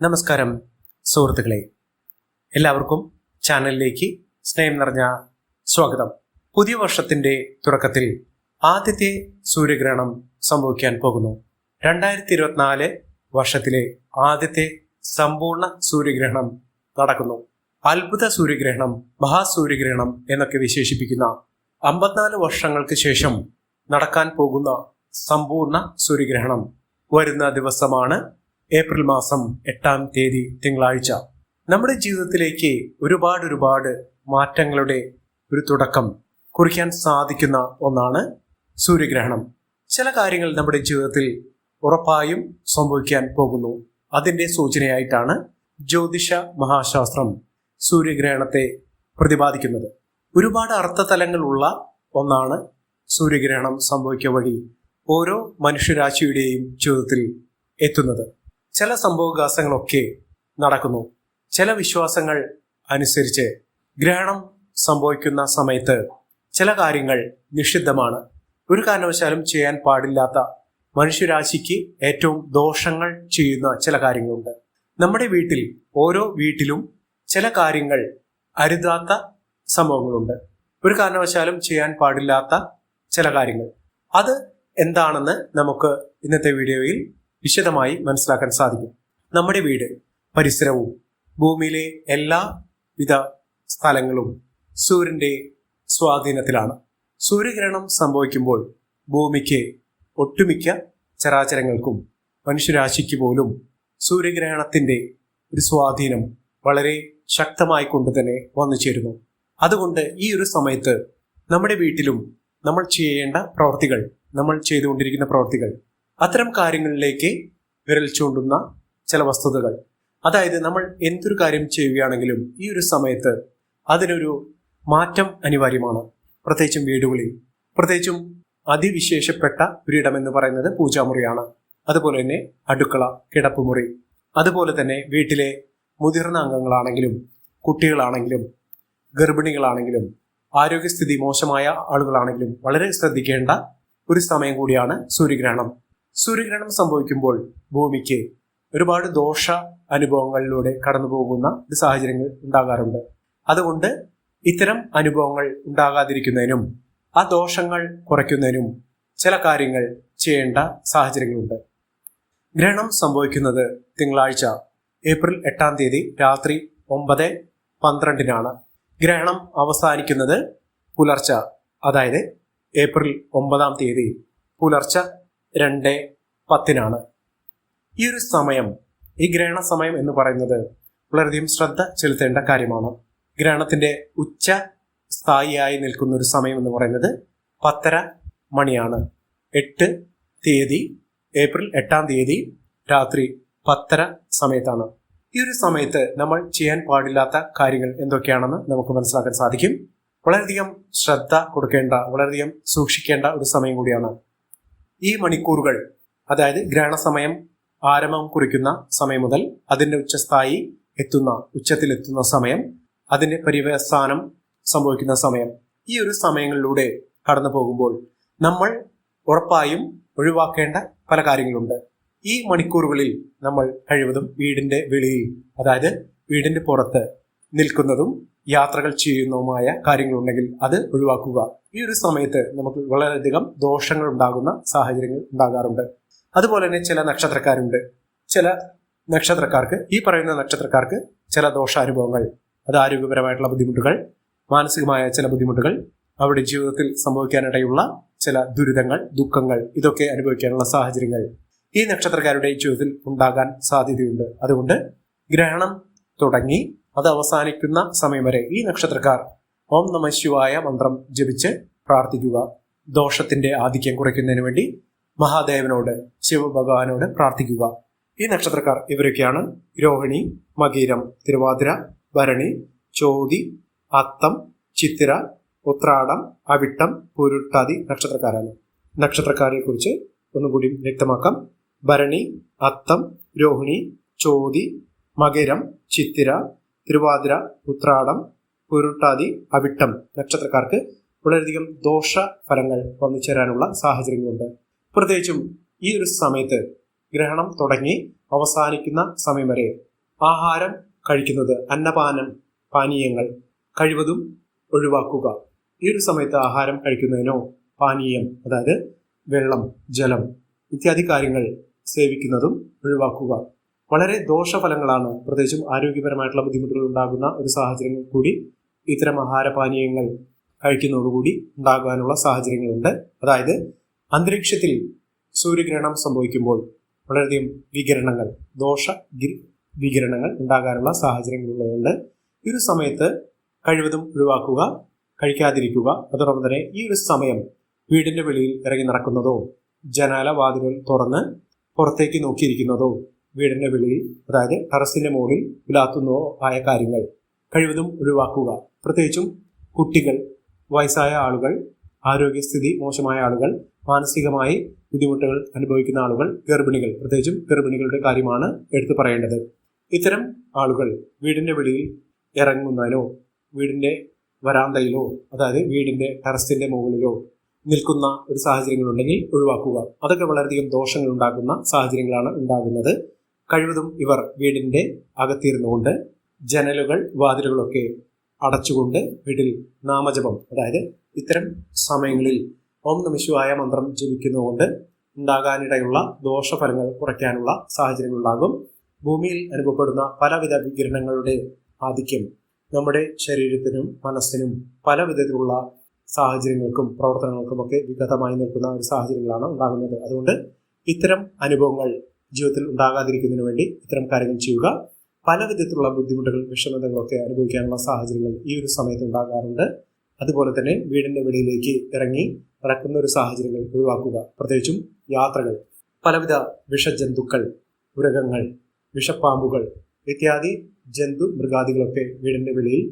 നമസ്കാരം സുഹൃത്തുക്കളെ. എല്ലാവർക്കും ചാനലിലേക്ക് സ്നേഹം നിറഞ്ഞ സ്വാഗതം. പുതിയ വർഷത്തിന്റെ തുടക്കത്തിൽ ആദ്യത്തെ സൂര്യഗ്രഹണം സംഭവിക്കാൻ പോകുന്നു. രണ്ടായിരത്തി ഇരുപത്തിനാല് വർഷത്തിലെ ആദ്യത്തെ സമ്പൂർണ സൂര്യഗ്രഹണം നടക്കുന്നു. അത്ഭുത സൂര്യഗ്രഹണം മഹാസൂര്യഗ്രഹണം എന്നൊക്കെ വിശേഷിപ്പിക്കുന്ന അമ്പത്തിനാല് വർഷങ്ങൾക്ക് ശേഷം നടക്കാൻ പോകുന്ന സമ്പൂർണ സൂര്യഗ്രഹണം വരുന്ന ദിവസമാണ് ഏപ്രിൽ മാസം എട്ടാം തീയതി തിങ്കളാഴ്ച. നമ്മുടെ ജീവിതത്തിലേക്ക് ഒരുപാട് ഒരുപാട് മാറ്റങ്ങളുടെ ഒരു തുടക്കം കുറിക്കാൻ സാധിക്കുന്ന ഒന്നാണ് സൂര്യഗ്രഹണം. ചില കാര്യങ്ങൾ നമ്മുടെ ജീവിതത്തിൽ ഉറപ്പായും സംഭവിക്കാൻ പോകുന്നു. അതിന്റെ സൂചനയായിട്ടാണ് ജ്യോതിഷ മഹാശാസ്ത്രം സൂര്യഗ്രഹണത്തെ പ്രതിപാദിക്കുന്നത്. ഒരുപാട് അർത്ഥതലങ്ങളുള്ള ഒന്നാണ് സൂര്യഗ്രഹണം സംഭവിക്കുക വഴി ഓരോ മനുഷ്യരാശിയുടെയും ജീവിതത്തിൽ എത്തുന്നത്. ചില സംഭവവികാസങ്ങളൊക്കെ നടക്കുന്നു. ചില വിശ്വാസങ്ങൾ അനുസരിച്ച് ഗ്രഹണം സംഭവിക്കുന്ന സമയത്ത് ചില കാര്യങ്ങൾ നിഷിദ്ധമാണ്. ഒരു കാരണവശാലും ചെയ്യാൻ പാടില്ലാത്ത മനുഷ്യരാശിക്ക് ഏറ്റവും ദോഷങ്ങൾ ചെയ്യുന്ന ചില കാര്യങ്ങളുണ്ട്. നമ്മുടെ വീട്ടിൽ ഓരോ വീട്ടിലും ചില കാര്യങ്ങൾ അരുതാത്ത സംഭവങ്ങളുണ്ട്. ഒരു കാരണവശാലും ചെയ്യാൻ പാടില്ലാത്ത ചില കാര്യങ്ങൾ. അത് എന്താണെന്ന് നമുക്ക് ഇന്നത്തെ വീഡിയോയിൽ വിശദമായി മനസ്സിലാക്കാൻ സാധിക്കും. നമ്മുടെ വീട് പരിസരവും ഭൂമിയിലെ എല്ലാ വിധ സ്ഥലങ്ങളും സൂര്യന്റെ സ്വാധീനത്തിലാണ്. സൂര്യഗ്രഹണം സംഭവിക്കുമ്പോൾ ഭൂമിക്ക് ഒട്ടുമിക്ക ചരാചരങ്ങൾക്കും മനുഷ്യരാശിക്ക് പോലും സൂര്യഗ്രഹണത്തിന്റെ ഒരു സ്വാധീനം വളരെ ശക്തമായി കൊണ്ട് തന്നെ വന്നു ചേരുന്നു. അതുകൊണ്ട് ഈ ഒരു സമയത്ത് നമ്മുടെ വീട്ടിലും നമ്മൾ ചെയ്യേണ്ട പ്രവർത്തികൾ നമ്മൾ ചെയ്തുകൊണ്ടിരിക്കുന്ന പ്രവർത്തികൾ അത്തരം കാര്യങ്ങളിലേക്ക് വിരൽ ചൂണ്ടുന്ന ചില വസ്തുതകൾ. അതായത് നമ്മൾ എന്തൊരു കാര്യം ചെയ്യുകയാണെങ്കിലും ഈ ഒരു സമയത്ത് അതിനൊരു മാറ്റം അനിവാര്യമാണ്. പ്രത്യേകിച്ചും വീടുകളിൽ. പ്രത്യേകിച്ചും അതിവിശേഷപ്പെട്ട ഒരിടം എന്ന് പറയുന്നത് പൂജാമുറിയാണ്. അതുപോലെ തന്നെ അടുക്കള കിടപ്പുമുറി. അതുപോലെ തന്നെ വീട്ടിലെ മുതിർന്ന അംഗങ്ങളാണെങ്കിലും കുട്ടികളാണെങ്കിലും ഗർഭിണികളാണെങ്കിലും ആരോഗ്യസ്ഥിതി മോശമായ ആളുകളാണെങ്കിലും വളരെ ശ്രദ്ധിക്കേണ്ട ഒരു സമയം കൂടിയാണ് സൂര്യഗ്രഹണം. സൂര്യഗ്രഹണം സംഭവിക്കുമ്പോൾ ഭൂമിക്ക് ഒരുപാട് ദോഷ അനുഭവങ്ങളിലൂടെ കടന്നു പോകുന്ന ഒരു സാഹചര്യങ്ങൾ ഉണ്ടാകാറുണ്ട്. അതുകൊണ്ട് ഇത്തരം അനുഭവങ്ങൾ ഉണ്ടാകാതിരിക്കുന്നതിനും ആ ദോഷങ്ങൾ കുറയ്ക്കുന്നതിനും ചില കാര്യങ്ങൾ ചെയ്യേണ്ട സാഹചര്യങ്ങളുണ്ട്. ഗ്രഹണം സംഭവിക്കുന്നത് തിങ്കളാഴ്ച ഏപ്രിൽ എട്ടാം തീയതി രാത്രി ഒമ്പത് പന്ത്രണ്ടിനാണ്. ഗ്രഹണം അവസാനിക്കുന്നത് പുലർച്ച അതായത് ഏപ്രിൽ ഒമ്പതാം തീയതി പുലർച്ച രണ്ട് പത്തിനാണ്. ഈ ഒരു സമയം ഈ ഗ്രഹണ സമയം എന്ന് പറയുന്നത് വളരെയധികം ശ്രദ്ധ ചെലുത്തേണ്ട കാര്യമാണ്. ഗ്രഹണത്തിന്റെ ഉച്ച സ്ഥായിയായി നിൽക്കുന്ന ഒരു സമയം എന്ന് പറയുന്നത് പത്തര മണിയാണ്. എട്ട് തീയതി ഏപ്രിൽ എട്ടാം തീയതി രാത്രി പത്തര സമയത്താണ്. ഈ ഒരു സമയത്ത് നമ്മൾ ചെയ്യാൻ പാടില്ലാത്ത കാര്യങ്ങൾ എന്തൊക്കെയാണെന്ന് നമുക്ക് മനസ്സിലാക്കാൻ സാധിക്കും. വളരെയധികം ശ്രദ്ധ കൊടുക്കേണ്ട വളരെയധികം സൂക്ഷിക്കേണ്ട ഒരു സമയം കൂടിയാണ് ഈ മണിക്കൂറുകൾ അതായത് ഗ്രഹണസമയം ആരംഭം കുറിക്കുന്ന സമയം മുതൽ അതിന്റെ ഉച്ചസ്ഥായി എത്തുന്ന ഉച്ചത്തിലെത്തുന്ന സമയം അതിന്റെ പര്യവസാനം സംഭവിക്കുന്ന സമയം ഈ ഒരു സമയങ്ങളിലൂടെ കടന്നു പോകുമ്പോൾ നമ്മൾ ഉറപ്പായും ഒഴിവാക്കേണ്ട പല കാര്യങ്ങളുണ്ട്. ഈ മണിക്കൂറുകളിൽ നമ്മൾ കഴിവതും വീടിന്റെ വെളിയിൽ അതായത് വീടിന്റെ പുറത്ത് നിൽക്കുന്നതും യാത്രകൾ ചെയ്യുന്നതുമായ കാര്യങ്ങളുണ്ടെങ്കിൽ അത് ഒഴിവാക്കുക. ഈ ഒരു സമയത്ത് നമുക്ക് വളരെയധികം ദോഷങ്ങൾ ഉണ്ടാകുന്ന സാഹചര്യങ്ങൾ ഉണ്ടാകാറുണ്ട്. അതുപോലെ തന്നെ ചില നക്ഷത്രക്കാരുണ്ട്. ചില നക്ഷത്രക്കാർക്ക് ഈ പറയുന്ന നക്ഷത്രക്കാർക്ക് ചില ദോഷാനുഭവങ്ങൾ അത് ആരോഗ്യപരമായിട്ടുള്ള ബുദ്ധിമുട്ടുകൾ മാനസികമായ ചില ബുദ്ധിമുട്ടുകൾ അവരുടെ ജീവിതത്തിൽ സംഭവിക്കാനിടയുള്ള ചില ദുരിതങ്ങൾ ദുഃഖങ്ങൾ ഇതൊക്കെ അനുഭവിക്കാനുള്ള സാഹചര്യങ്ങൾ ഈ നക്ഷത്രക്കാരുടെ ജീവിതത്തിൽ ഉണ്ടാകാൻ സാധ്യതയുണ്ട്. അതുകൊണ്ട് ഗ്രഹണം തുടങ്ങി അത് അവസാനിക്കുന്ന സമയം വരെ ഈ നക്ഷത്രക്കാർ ഓം നമ ശിവായ മന്ത്രം ജപിച്ച് പ്രാർത്ഥിക്കുക. ദോഷത്തിന്റെ ആധിക്യം കുറയ്ക്കുന്നതിന് വേണ്ടി മഹാദേവനോട് ശിവഭഗവാനോട് പ്രാർത്ഥിക്കുക. ഈ നക്ഷത്രക്കാർ ഇവരൊക്കെയാണ്. രോഹിണി മകീരം തിരുവാതിര ഭരണി ചോതി അത്തം ചിത്തിര ഉത്രാടം അവിട്ടം പുരുട്ടാതി നക്ഷത്രക്കാരാണ്. നക്ഷത്രക്കാരെ കുറിച്ച് ഒന്നുകൂടി വ്യക്തമാക്കാം. ഭരണി അത്തം രോഹിണി ചോതി മകരം ചിത്തിര തിരുവാതിര ഉത്രാടം പുരുട്ടാതി അവിട്ടം നക്ഷത്രക്കാർക്ക് വളരെയധികം ദോഷ ഫലങ്ങൾ വന്നു ചേരാനുള്ള സാഹചര്യങ്ങളുണ്ട്. പ്രത്യേകിച്ചും ഈ ഒരു സമയത്ത് ഗ്രഹണം തുടങ്ങി അവസാനിക്കുന്ന സമയം വരെ ആഹാരം കഴിക്കുന്നത് അന്നപാനം പാനീയങ്ങൾ കഴിവതും ഒഴിവാക്കുക. ഈ ഒരു സമയത്ത് ആഹാരം കഴിക്കുന്നതിനോ പാനീയം അതായത് വെള്ളം ജലം ഇത്യാദി കാര്യങ്ങൾ സേവിക്കുന്നതും ഒഴിവാക്കുക. വളരെ ദോഷഫലങ്ങളാണ് പ്രത്യേകിച്ചും ആരോഗ്യപരമായിട്ടുള്ള ബുദ്ധിമുട്ടുകൾ ഉണ്ടാകുന്ന ഒരു സാഹചര്യങ്ങൾ കൂടി ഇത്തരം ആഹാരപാനീയങ്ങൾ കഴിക്കുന്നതോടുകൂടി ഉണ്ടാകാനുള്ള സാഹചര്യങ്ങളുണ്ട്. അതായത് അന്തരീക്ഷത്തിൽ സൂര്യഗ്രഹണം സംഭവിക്കുമ്പോൾ വളരെയധികം വികിരണങ്ങൾ ദോഷ വികിരണങ്ങൾ ഉണ്ടാകാനുള്ള സാഹചര്യങ്ങളുള്ളതുകൊണ്ട് ഈ ഒരു സമയത്ത് കഴിവതും ഒഴിവാക്കുക കഴിക്കാതിരിക്കുക. അതോടൊപ്പം തന്നെ ഈ ഒരു സമയം വീടിന്റെ വെളിയിൽ ഇറങ്ങി നടക്കുന്നതോ ജനാല വാതിലുകൾ തുറന്ന് പുറത്തേക്ക് നോക്കിയിരിക്കുന്നതോ വീടിന്റെ വെളിയിൽ അതായത് ടെറസിന്റെ മുകളിൽ പുലാത്തുന്നതോ ആയ കാര്യങ്ങൾ കഴിവതും ഒഴിവാക്കുക. പ്രത്യേകിച്ചും കുട്ടികൾ വയസ്സായ ആളുകൾ ആരോഗ്യസ്ഥിതി മോശമായ ആളുകൾ മാനസികമായി ബുദ്ധിമുട്ടുകൾ അനുഭവിക്കുന്ന ആളുകൾ ഗർഭിണികൾ. പ്രത്യേകിച്ചും ഗർഭിണികളുടെ കാര്യമാണ് എടുത്തു പറയേണ്ടത്. ഇത്തരം ആളുകൾ വീടിന്റെ വെളിയിൽ ഇറങ്ങുന്നതിനോ വീടിന്റെ വരാന്തയിലോ അതായത് വീടിന്റെ ടെറസിന്റെ മുകളിലോ നിൽക്കുന്ന ഒരു സാഹചര്യങ്ങളുണ്ടെങ്കിൽ ഒഴിവാക്കുക. അതൊക്കെ വളരെയധികം ദോഷങ്ങൾ ഉണ്ടാക്കുന്ന സാഹചര്യങ്ങളാണ് ഉണ്ടാകുന്നത്. കഴിവതും ഇവർ വീടിന്റെ അകത്തിരുന്നുകൊണ്ട് ജനലുകൾ വാതിലുകളൊക്കെ അടച്ചുകൊണ്ട് വീട്ടിൽ നാമജപം അതായത് ഇത്തരം സമയങ്ങളിൽ ഓം നമശിവായ മന്ത്രം ജപിക്കുന്നതുകൊണ്ട് ഉണ്ടാകാനിടയുള്ള ദോഷഫലങ്ങൾ കുറയ്ക്കാനുള്ള സാഹചര്യങ്ങൾ ഉണ്ടാകും ഭൂമിയിൽ അനുഭവപ്പെടുന്ന പലവിധ വികിരണങ്ങളുടെ ആധിക്യം നമ്മുടെ ശരീരത്തിനും മനസ്സിനും പല വിധത്തിലുള്ള സാഹചര്യങ്ങൾക്കും പ്രവർത്തനങ്ങൾക്കുമൊക്കെ വിഗതമായി നിൽക്കുന്ന ഒരു സാഹചര്യങ്ങളാണ് ഉണ്ടാകുന്നത്. അതുകൊണ്ട് ഇത്തരം അനുഭവങ്ങൾ ജീവിതത്തിൽ ഉണ്ടാകാതിരിക്കുന്നതിന് വേണ്ടി ഇത്തരം കാര്യങ്ങൾ ചെയ്യുക. പല വിധത്തിലുള്ള ബുദ്ധിമുട്ടുകൾ വിഷമതകളൊക്കെ അനുഭവിക്കാനുള്ള സാഹചര്യങ്ങൾ ഈ ഒരു സമയത്ത് ഉണ്ടാകാറുണ്ട്. അതുപോലെ തന്നെ വീടിന്റെ വെളിയിലേക്ക് ഇറങ്ങി നടക്കുന്ന ഒരു സാഹചര്യങ്ങൾ ഒഴിവാക്കുക. പ്രത്യേകിച്ചും യാത്രകൾ പലവിധ വിഷജന്തുക്കൾ മൃഗങ്ങൾ വിഷപ്പാമ്പുകൾ ഇത്യാദി ജന്തു മൃഗാദികളൊക്കെ വീടിന്റെ വെളിയിൽ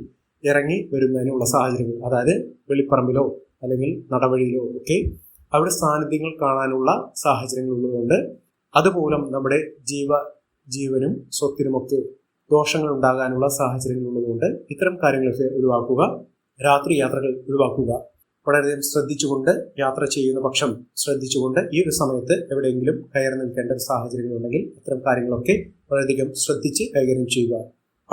ഇറങ്ങി വരുന്നതിനുള്ള സാഹചര്യങ്ങൾ. അതായത് വെളിപ്പറമ്പിലോ അല്ലെങ്കിൽ നടവഴിയിലോ ഒക്കെ അവിടെ സാന്നിധ്യങ്ങൾ കാണാനുള്ള സാഹചര്യങ്ങൾ ഉള്ളതുകൊണ്ട് അതുമൂലം നമ്മുടെ ജീവ ജീവനും സ്വത്തിനുമൊക്കെ ദോഷങ്ങൾ ഉണ്ടാകാനുള്ള സാഹചര്യങ്ങൾ ഉള്ളതുകൊണ്ട് ഇത്തരം കാര്യങ്ങളൊക്കെ ഒഴിവാക്കുക. രാത്രി യാത്രകൾ ഒഴിവാക്കുക. വളരെയധികം ശ്രദ്ധിച്ചുകൊണ്ട് യാത്ര ചെയ്യുന്ന പക്ഷം ശ്രദ്ധിച്ചുകൊണ്ട് ഈ ഒരു സമയത്ത് എവിടെയെങ്കിലും കയറി നിൽക്കേണ്ട ഒരു സാഹചര്യങ്ങളുണ്ടെങ്കിൽ ഇത്തരം കാര്യങ്ങളൊക്കെ വളരെയധികം ശ്രദ്ധിച്ച് കൈകാര്യം ചെയ്യുക.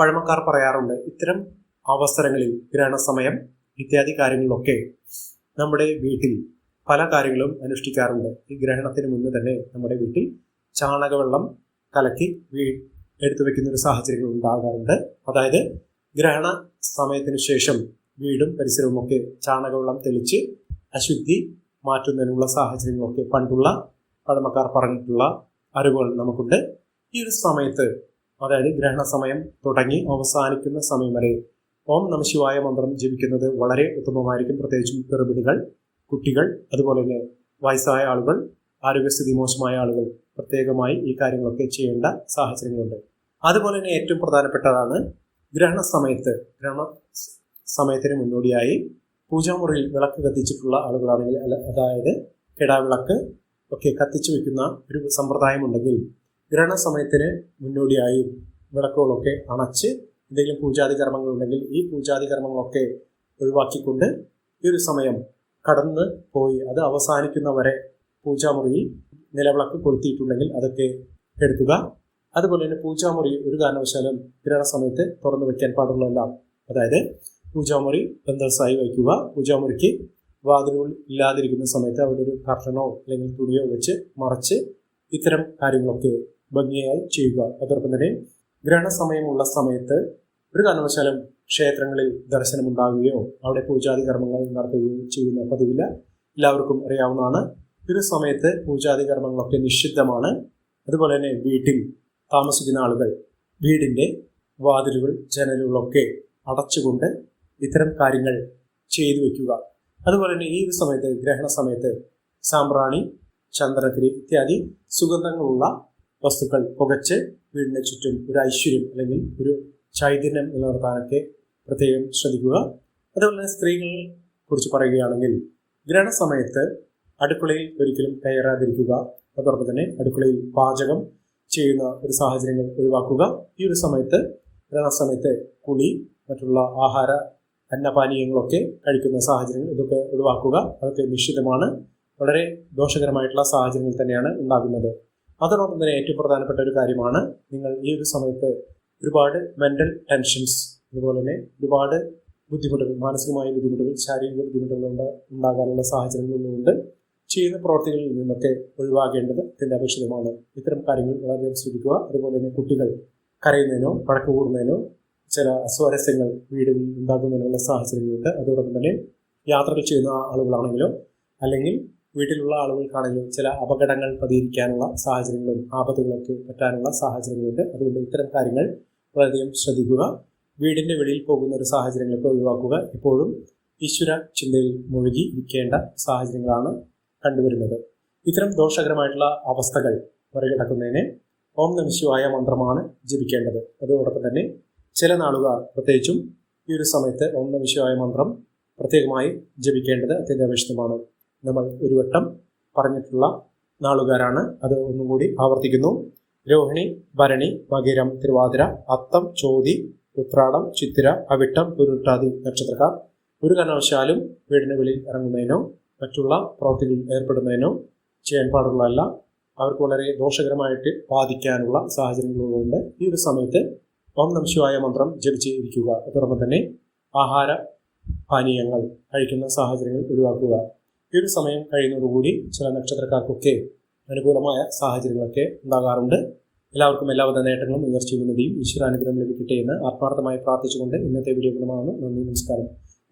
പഴമക്കാർ പറയാറുണ്ട് ഇത്തരം അവസരങ്ങളിൽ ഗ്രഹണസമയം ഇത്യാദി കാര്യങ്ങളിലൊക്കെ നമ്മുടെ വീട്ടിൽ പല കാര്യങ്ങളും അനുഷ്ഠിക്കാറുണ്ട്. ഈ ഗ്രഹണത്തിന് മുന്നേ തന്നെ നമ്മുടെ വീട്ടിൽ ചാണകവെള്ളം കലക്കി വീ എടുത്തു വെക്കുന്ന ഒരു സാഹചര്യങ്ങൾ ഉണ്ടാകാറുണ്ട്. അതായത് ഗ്രഹണ സമയത്തിന് ശേഷം വീടും പരിസരവും ഒക്കെ ചാണകവെള്ളം തെളിച്ച് അശുദ്ധി മാറ്റുന്നതിനുള്ള സാഹചര്യങ്ങളൊക്കെ പണ്ടുള്ള പഴമക്കാർ പറഞ്ഞിട്ടുള്ള അറിവുകൾ നമുക്കുണ്ട്. ഈ ഒരു സമയത്ത് അതായത് ഗ്രഹണ സമയം തുടങ്ങി അവസാനിക്കുന്ന സമയം വരെ ഓം നമശിവായ മന്ത്രം ജപിക്കുന്നത് വളരെ ഉത്തമമായിരിക്കും. പ്രത്യേകിച്ചും ഗർഭിണികൾ കുട്ടികൾ അതുപോലെ തന്നെ വയസ്സായ ആളുകൾ ആരോഗ്യസ്ഥിതി മോശമായ ആളുകൾ പ്രത്യേകമായി ഈ കാര്യങ്ങളൊക്കെ ചെയ്യേണ്ട സാഹചര്യങ്ങളുണ്ട്. അതുപോലെ തന്നെ ഏറ്റവും പ്രധാനപ്പെട്ടതാണ് ഗ്രഹണ സമയത്ത് ഗ്രഹണ സമയത്തിന് മുന്നോടിയായി പൂജാമുറിയിൽ വിളക്ക് കത്തിച്ചിട്ടുള്ള ആളുകളാണെങ്കിൽ അതായത് കിടാവിളക്ക് ഒക്കെ കത്തിച്ചു വെക്കുന്ന ഒരു സമ്പ്രദായമുണ്ടെങ്കിൽ ഗ്രഹണ സമയത്തിന് മുന്നോടിയായി വിളക്കുകളൊക്കെ അണച്ച് എന്തെങ്കിലും പൂജാതി കർമ്മങ്ങളുണ്ടെങ്കിൽ ഈ പൂജാതി കർമ്മങ്ങളൊക്കെ ഒഴിവാക്കിക്കൊണ്ട് ഈ ഒരു സമയം കടന്ന് പോയി. അത് അവസാനിക്കുന്നവരെ പൂജാമുറിയിൽ നിലവിളക്ക് കൊളുത്തിയിട്ടുണ്ടെങ്കിൽ അതൊക്കെ എടുക്കുക അതുപോലെ തന്നെ പൂജാമുറി ഒരു കാരണവശാലും ഗ്രഹണ സമയത്ത് തുറന്നു വയ്ക്കാൻ പാടുള്ളതല്ല. അതായത് പൂജാമുറി ബന്ധസായി വയ്ക്കുക. പൂജാമുറിക്ക് വാതിലുകൾ ഇല്ലാതിരിക്കുന്ന സമയത്ത് അവിടെ ഒരു കർട്ടനോ അല്ലെങ്കിൽ തുണിയോ വെച്ച് മറച്ച് ഇത്തരം കാര്യങ്ങളൊക്കെ ഭംഗിയായി ചെയ്യുക. അതോടൊപ്പം തന്നെ ഗ്രഹണ സമയമുള്ള സമയത്ത് ഒരു കാരണവശാലും ക്ഷേത്രങ്ങളിൽ ദർശനമുണ്ടാകുകയോ അവിടെ പൂജാതി കർമ്മങ്ങൾ നടത്തുകയോ ചെയ്യുന്ന പതിവില്ല. എല്ലാവർക്കും അറിയാവുന്നതാണ്. ഒരു സമയത്ത് പൂജാതി കർമ്മങ്ങളൊക്കെ നിഷിദ്ധമാണ്. അതുപോലെ തന്നെ വീട്ടിൽ താമസിക്കുന്ന ആളുകൾ വീടിന്റെ വാതിലുകൾ ജനലുകളൊക്കെ അടച്ചുകൊണ്ട് ഇത്തരം കാര്യങ്ങൾ ചെയ്തു വയ്ക്കുക. അതുപോലെ തന്നെ ഈ ഒരു സമയത്ത് ഗ്രഹണ സമയത്ത് സാമ്പ്രാണി ചന്ദനത്തിരി ഇത്യാദി സുഗന്ധങ്ങളുള്ള വസ്തുക്കൾ പുകച്ച് വീടിന് ചുറ്റും ഒരു ഐശ്വര്യം അല്ലെങ്കിൽ ഒരു ചൈതന്യം നിലനിർത്താനൊക്കെ പ്രത്യേകം ശ്രദ്ധിക്കുക. അതുപോലെ തന്നെ സ്ത്രീകളെ കുറിച്ച് പറയുകയാണെങ്കിൽ ഗ്രഹണ സമയത്ത് അടുക്കളയിൽ ഒരിക്കലും കയറാതിരിക്കുക. അതോടൊപ്പം തന്നെ അടുക്കളയിൽ പാചകം ചെയ്യുന്ന ഒരു സാഹചര്യങ്ങൾ ഒഴിവാക്കുക. ഈ ഒരു സമയത്ത് സമയത്ത് കുളി മറ്റുള്ള ആഹാര അന്നപാനീയങ്ങളൊക്കെ കഴിക്കുന്ന സാഹചര്യങ്ങൾ ഇതൊക്കെ ഒഴിവാക്കുക. അതൊക്കെ നിശ്ചിതമാണ്. വളരെ ദോഷകരമായിട്ടുള്ള സാഹചര്യങ്ങൾ തന്നെയാണ് ഉണ്ടാകുന്നത്. അതോടൊപ്പം തന്നെ ഏറ്റവും പ്രധാനപ്പെട്ട ഒരു കാര്യമാണ് നിങ്ങൾ ഈ ഒരു സമയത്ത് ഒരുപാട് മെന്റൽ ടെൻഷൻസ് അതുപോലെ തന്നെ ഒരുപാട് ബുദ്ധിമുട്ടുകൾ മാനസികമായ ബുദ്ധിമുട്ടുകൾ ശാരീരിക ബുദ്ധിമുട്ടുകൾ ഉണ്ട് ഉണ്ടാകാനുള്ള സാഹചര്യങ്ങളുള്ളതുകൊണ്ട് ചെയ്യുന്ന പ്രവർത്തികളിൽ നിന്നൊക്കെ ഒഴിവാകേണ്ടത് അത്യന്താപേക്ഷിതമാണ് ഇത്തരം കാര്യങ്ങൾ വളരെയധികം ശ്രദ്ധിക്കുക. അതുപോലെ തന്നെ കുട്ടികൾ കരയുന്നതിനോ വഴക്ക് കൂടുന്നതിനോ ചില സ്വാരസ്യങ്ങൾ വീടുകളിൽ ഉണ്ടാകുന്നതിനുള്ള സാഹചര്യങ്ങളുണ്ട്. അതോടൊപ്പം തന്നെ യാത്രകൾ ചെയ്യുന്ന ആളുകളാണെങ്കിലോ അല്ലെങ്കിൽ വീട്ടിലുള്ള ആളുകൾക്കാണെങ്കിലും ചില അപകടങ്ങൾ പതിയിരിക്കാനുള്ള സാഹചര്യങ്ങളും ആപത്തുകളൊക്കെ പറ്റാനുള്ള സാഹചര്യങ്ങളുണ്ട്. അതുകൊണ്ട് ഇത്തരം കാര്യങ്ങൾ വളരെയധികം ശ്രദ്ധിക്കുക. വീടിന്റെ വെളിയിൽ പോകുന്ന ഒരു സാഹചര്യങ്ങളൊക്കെ ഒഴിവാക്കുക. എപ്പോഴും ഈശ്വര ചിന്തയിൽ മുഴുകി ഇരിക്കേണ്ട സാഹചര്യങ്ങളാണ് കണ്ടുവരുന്നത്. ഇത്തരം ദോഷകരമായിട്ടുള്ള അവസ്ഥകൾ മറികടക്കുന്നതിന് ഓം നമശിവായ മന്ത്രമാണ് ജപിക്കേണ്ടത്. അതോടൊപ്പം തന്നെ ചില നാളുകാർ പ്രത്യേകിച്ചും ഈ ഒരു സമയത്ത് ഓം നമശിവായ മന്ത്രം പ്രത്യേകമായി ജപിക്കേണ്ടത് അത്യന്താപേക്ഷിതമാണ്. നമ്മൾ ഒരു വട്ടം പറഞ്ഞിട്ടുള്ള നാളുകാരാണ്. അത് ഒന്നും കൂടി ആവർത്തിക്കുന്നു. രോഹിണി ഭരണി മകിരം തിരുവാതിര അത്തം ചോതി ഉത്രാടം ചിത്തിര അവിട്ടം പുരുട്ടാതി നക്ഷത്രക്കാർ. ഒരു കാരണവശാലും വീടിന് വെളിയിൽ ഇറങ്ങുന്നതിനോ മറ്റുള്ള പ്രവൃത്തികളിൽ ഏർപ്പെടുന്നതിനോ ചെയ്യാൻ പാടുള്ളതല്ല. അവർക്ക് വളരെ ദോഷകരമായിട്ട് ബാധിക്കാനുള്ള സാഹചര്യങ്ങളുള്ളതുകൊണ്ട് ഈ ഒരു സമയത്ത് ഓം നംശിവായ മന്ത്രം ജപിച്ച് ഇരിക്കുക അതോടൊപ്പം തന്നെ ആഹാര പാനീയങ്ങൾ കഴിക്കുന്ന സാഹചര്യങ്ങൾ ഒഴിവാക്കുക. ഈ ഒരു സമയം കഴിയുന്നതോടുകൂടി ചില നക്ഷത്രക്കാർക്കൊക്കെ അനുകൂലമായ സാഹചര്യങ്ങളൊക്കെ ഉണ്ടാകാറുണ്ട്. എല്ലാവർക്കും എല്ലാവിധ നേട്ടങ്ങളും ഉയർച്ചയും ഉന്നതിയും ഈശ്വരാനുഗ്രഹം ലഭിക്കട്ടെ എന്ന് ആത്മാർത്ഥമായി പ്രാർത്ഥിച്ചുകൊണ്ട് ഇന്നത്തെ വീഡിയോ ഗുണമാണ് നന്ദി നമസ്കാരം.